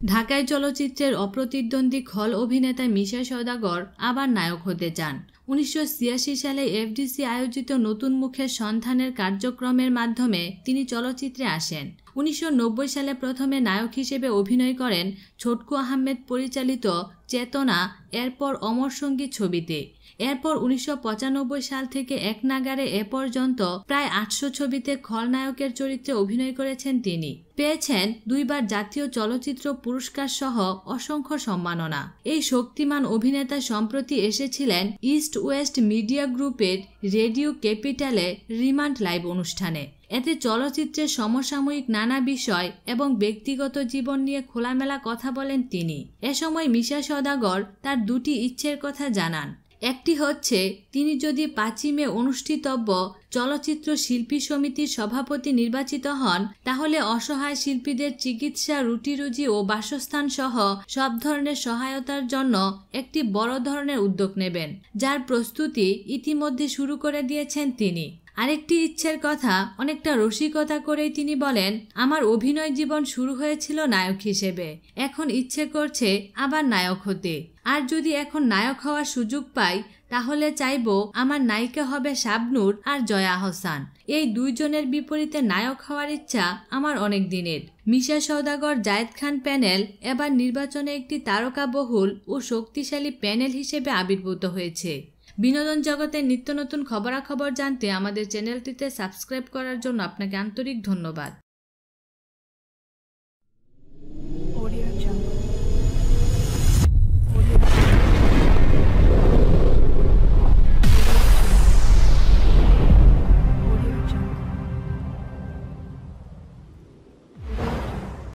ঢাকায় চলচ্চিত্রের অপ্রতিদ্বন্দ্বী খল অভিনেতা মিশা সওদাগর আবার নায়ক হতে চান। উনিশশো ছিয়াশি সালে এফডিসি আয়োজিত নতুন মুখের সন্ধানের কার্যক্রমের মাধ্যমে তিনি চলচ্চিত্রে আসেন। উনিশশো নব্বই সালে প্রথমে নায়ক হিসেবে অভিনয় করেন ছোটকু আহমেদ পরিচালিত চেতনা, এরপর অমর সংগীত ছবিতে। এরপর উনিশশো পঁচানব্বই সাল থেকে এক নাগারে এ পর্যন্ত প্রায় আটশো ছবিতে খলনায়কের চরিত্রে অভিনয় করেছেন তিনি। পেয়েছেন দুইবার জাতীয় চলচ্চিত্র পুরস্কার সহ অসংখ্য সম্মাননা। এই শক্তিমান অভিনেতা সম্প্রতি এসেছিলেন ইস্ট ওয়েস্ট মিডিয়া গ্রুপের রেডিও ক্যাপিটালে রিমান্ড লাইভ অনুষ্ঠানে। এতে চলচ্চিত্রের সমসাময়িক নানা বিষয় এবং ব্যক্তিগত জীবন নিয়ে খোলামেলা কথা বলেন তিনি। এ সময় মিশা সদাগর তার দুটি ইচ্ছের কথা জানান। একটি হচ্ছে, তিনি যদি পাঁচিমে অনুষ্ঠিতব্য চলচ্চিত্র শিল্পী সমিতির সভাপতি নির্বাচিত হন, তাহলে অসহায় শিল্পীদের চিকিৎসা, রুটিরুজি ও বাসস্থান সহ সব ধরনের সহায়তার জন্য একটি বড় ধরনের উদ্যোগ নেবেন, যার প্রস্তুতি ইতিমধ্যে শুরু করে দিয়েছেন তিনি। আরেকটি ইচ্ছের কথা, অনেকটা রসিকতা করেই তিনি বলেন, আমার অভিনয় জীবন শুরু হয়েছিল নায়ক হিসেবে, এখন ইচ্ছে করছে আবার নায়ক হতে। আর যদি এখন নায়ক হওয়ার সুযোগ পাই তাহলে চাইব আমার নায়িকা হবে শাবনুর আর জয়া আহসান এই দুইজনের বিপরীতে নায়ক হওয়ার ইচ্ছা আমার অনেক দিনের। মিশা সৌদাগর জায়েদ খান প্যানেল, এবার নির্বাচনে একটি তারকা বহুল ও শক্তিশালী প্যানেল হিসেবে আবির্ভূত হয়েছে। বিনোদন জগতের নিত্য নতুন খবরাখবর জানতে আমাদের চ্যানেলটিতে সাবস্ক্রাইব করার জন্য আপনাকে আন্তরিক ধন্যবাদ।